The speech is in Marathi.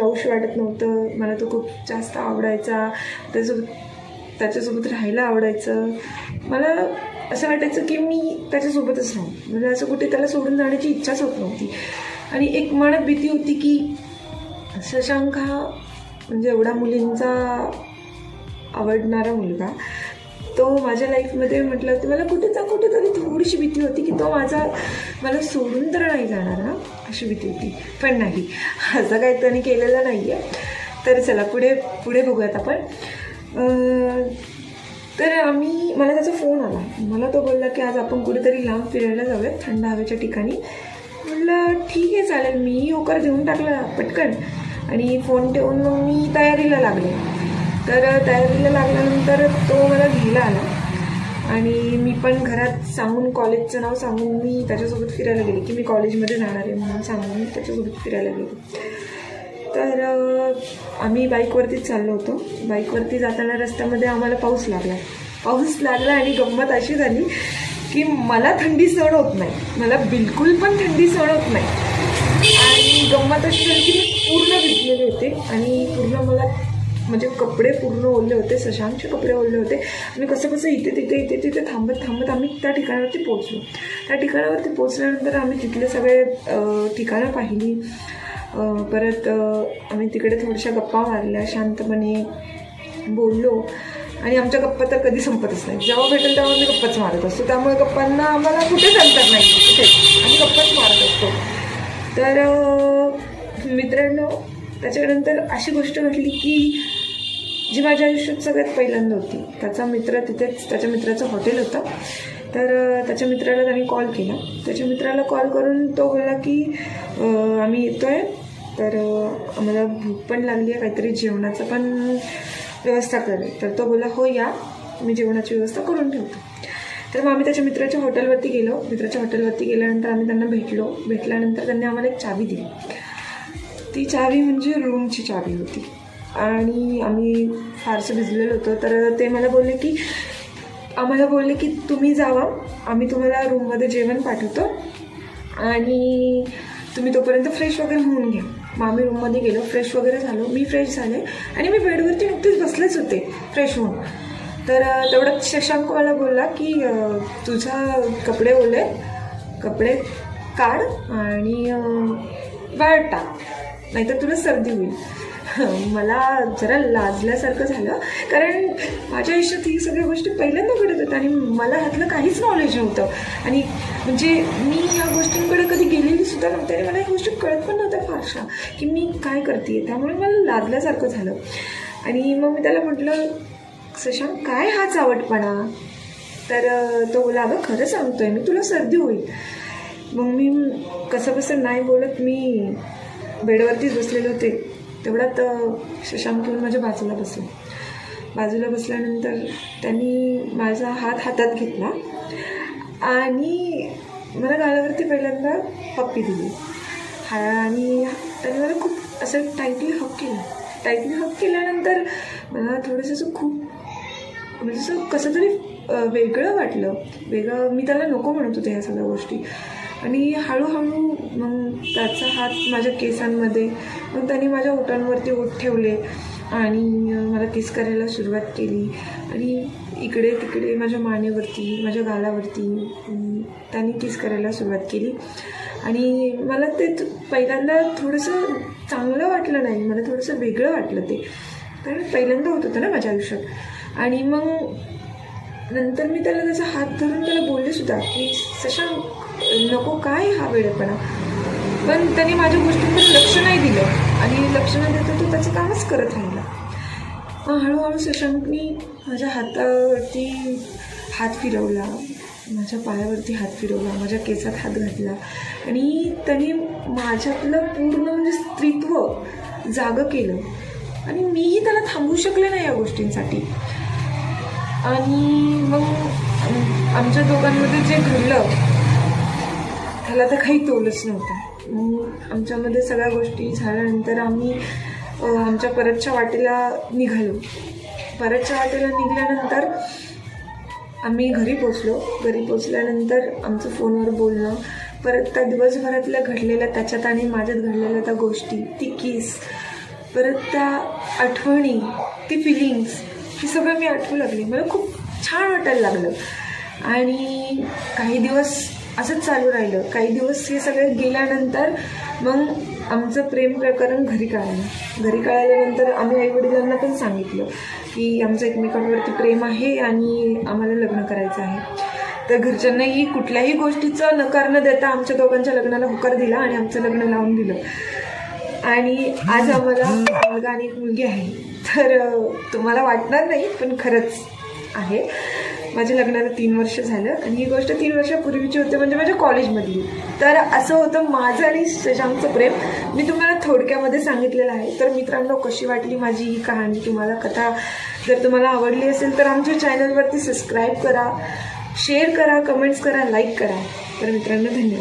जाऊशी वाटत नव्हतं. मला तो खूप जास्त आवडायचा. त्याच्यासोबत त्याच्यासोबत राहायला आवडायचं. मला असं वाटायचं की मी त्याच्यासोबतच राहू. म्हणजे असं कुठे त्याला सोडून जाण्याची इच्छाच होत नव्हती. आणि एक मनात भीती होती की शशांक हा म्हणजे एवढा मुलींचा आवडणारा मुलगा. तो माझ्या लाईफमध्ये म्हटलं होतं मला कुठे जा कुठेतरी थोडीशी भीती होती की तो माझा मला सोडून तर नाही जाणार ना अशी भीती होती. पण नाही असं काही त्याने केलेलं नाही आहे तर चला पुढे पुढे बघूयात आपण. तर आम्ही मला त्याचा फोन आला. मला तो बोलला की आज आपण कुठेतरी लांब फिरायला जाऊयात थंड हवेच्या ठिकाणी. म्हटलं ठीक आहे चालेल. मी होकार देऊन टाकला पटकन. आणि फोन ठेवून मग मी तयारीला लागले. तर तयारीला लागल्यानंतर तो मला घ्यायला आला. आणि मी पण घरात सांगून कॉलेजचं नाव सांगून मी त्याच्यासोबत फिरायला गेले की मी कॉलेजमध्ये जाणार आहे म्हणून सांगून मी त्याच्यासोबत फिरायला गेले. तर आम्ही बाईकवरतीच चाललो होतो. बाईकवरती जाताना रस्त्यामध्ये आम्हाला पाऊस लागला. पाऊस लागला आणि गंमत अशी झाली की मला थंडी सहन होत नाही. मला बिलकुल पण थंडी सहन होत नाही. आणि गंमत अशी झाली की मी पूर्ण भिजलेले होते आणि पूर्ण मला म्हणजे कपडे पूर्ण ओले होते शशांकचे कपडे ओले होते. आम्ही कसं कसं इथे तिथे इथे तिथे थांबत थांबत आम्ही त्या ठिकाणावरती पोचलो त्या ठिकाणावरती पोचल्यानंतर आम्ही तिथले सगळे ठिकाणं पाहिली. परत आम्ही तिकडे थोड्याशा गप्पा मारल्या शांतपणे बोललो. आणि आमच्या गप्पा तर कधी संपतच नाही जेव्हा भेटेल तेव्हा आम्ही गप्पाच मारत असतो. त्यामुळे गप्पांना आम्हाला कुठेच अंतर नाही. कुठेच आम्ही गप्पाच मारत असतो. तर मित्रांनो त्याच्यानंतर अशी गोष्ट घडली की जी माझ्या आयुष्यात सगळ्यात पहिल्यांदा होती त्याचा मित्र तिथेच त्याच्या मित्राचं हॉटेल होतं. तर त्याच्या मित्राला त्याने कॉल केला. त्याच्या मित्राला कॉल करून तो बोलला की आम्ही येतो आहे तर आम्हाला भूक पण लागली आहे काहीतरी जेवणाचं पण व्यवस्था करे तर तो बोला हो या. मी जेवणाची व्यवस्था करून ठेवतो. तर मग आम्ही त्याच्या मित्राच्या हॉटेलवरती गेलो. मित्राच्या हॉटेलवरती गेल्यानंतर आम्ही त्यांना भेटलो. भेटल्यानंतर त्यांनी आम्हाला एक चावी दिली. ती चावी म्हणजे रूमची चावी होती. आणि आम्ही फारसं भिजलेलो होतो. तर ते मला बोलले की आम्हाला बोलले की तुम्ही जावा. आम्ही तुम्हाला रूममध्ये जेवण पाठवतो. आणि तुम्ही तोपर्यंत फ्रेश वगैरे होऊन घ्या. मग आम्ही रूममध्ये गेलो. फ्रेश वगैरे झालो. मी फ्रेश झाले. आणि मी बेडवरती नुकतीच बसलेच होते. फ्रेश होऊन. तर तेवढ्यात शशांक मला बोलला की तुझा कपडे ओले. कपडे काढ आणि अ, वाळत टाक. नाहीतर तुला सर्दी होईल. मला जरा लाजल्यासारखं झालं. कारण माझ्या आयुष्यात ही सगळ्या गोष्टी पहिल्यांदा घडत होत्या आणि मला ह्यातलं काहीच नॉलेज नव्हतं. आणि म्हणजे मी ह्या गोष्टींकडे कधी गेलेली सुद्धा नव्हते आणि मला ह्या गोष्टी कळत पण नव्हत्या फारशा की मी काय करते त्यामुळे मला लाजल्यासारखं झालं. आणि मग मी त्याला म्हटलं सशांक काय हा चावटपणा तर तो बोला अगं खरं सांगतोय मी तुला सर्दी होईल. मग मी कसं कसं नाही बोलत मी बेडवरतीच बसलेले होते. तेवढ्यात शशांक येऊन माझ्या बाजूला बसले. बाजूला बसल्यानंतर त्यांनी माझा हात हातात घेतला आणि मला गालावरती पहिल्यांदा हप्पी दिली. हा आणि त्याने मला खूप असं टाईटली हक केलं. टाईटली हक केल्यानंतर मला थोडंसं असं खूप म्हणजे असं कसं तरी वेगळं वाटलं. वेगळं मी त्याला नको म्हणत होते ह्या सगळ्या गोष्टी. आणि हळूहळू मग त्याचा हात माझ्या केसांमध्ये मग त्याने माझ्या ओठांवरती ओठ ठेवले आणि मला किस करायला सुरुवात केली. आणि इकडे तिकडे माझ्या मानेवरती माझ्या गालावरती अम, त्याने किस करायला सुरुवात केली. आणि मला ते पहिल्यांदा थोडंसं चांगलं वाटलं नाही मला थोडंसं वेगळं वाटलं ते. कारण पहिल्यांदा होत होतं ना माझ्या आयुष्यात. आणि मग नंतर मी त्याला त्याचा हात धरून त्याला बोलले सुद्धा की सशांक नको काय हा वेळेपणा? पण त्याने माझ्या गोष्टींकडे लक्ष नाही दिलं. आणि लक्ष न देता तो त्याचं कामच करत राहिला. मग हळूहळू शशांकनी माझ्या हातावरती हात फिरवला. माझ्या पायावरती हात फिरवला. माझ्या केसात हात घातला. आणि त्याने माझ्यातलं पूर्ण म्हणजे स्त्रीत्व जागं केलं. आणि मीही त्याला थांबवू शकले नाही या गोष्टींसाठी. आणि मग आमच्या दोघांमध्ये जे घडलं त्याला तर काही तोलच नव्हता. मग आमच्यामध्ये सगळ्या गोष्टी झाल्यानंतर आम्ही आमच्या परतच्या वाटेला निघालो. परतच्या वाटेला निघाल्यानंतर आम्ही घरी पोचलो घरी पोचल्यानंतर आमचं फोनवर बोलणं परत त्या दिवसभरातल्या घडलेल्या त्याच्यात आणि माझ्यात घडलेल्या त्या गोष्टी ती किस परत त्या आठवणी ती फिलिंग्स हे सगळं मी आठवू लागले. मला खूप छान वाटायला लागलं. आणि काही दिवस असंच चालू राहिलं. काही दिवस हे सगळे गेल्यानंतर मग आमचं प्रेम प्रकरण घरी कळालं. घरी कळाल्यानंतर आम्ही आईवडिलांना पण सांगितलं की आमचं एकमेकांवरती प्रेम आहे आणि आम्हाला लग्न करायचं आहे. तर घरच्यांनाही कुठल्याही गोष्टीचा नकार न देता आमच्या दोघांच्या लग्नाला होकार दिला आणि आमचं लग्न लावून दिलं. आणि आज आम्हाला मुलगा आणि एक मुलगी आहे. तर तुम्हाला वाटणार नाही पण खरंच आहे. माझ्या लग्नाला तीन वर्ष झालं. आणि ही गोष्ट तीन वर्षापूर्वीची होती म्हणजे माझ्या कॉलेजमधली. तर असं होतं माझं आणि शशांकचं प्रेम. मी तुम्हाला थोडक्यामध्ये सांगितलेलं आहे. तर मित्रांनो कशी वाटली माझी ही कहाणी? तुम्हाला कथा जर तुम्हाला आवडली असेल तर आमच्या चॅनलवरती सबस्क्राईब करा शेअर करा कमेंट्स करा लाईक करा. तर मित्रांनो धन्यवाद.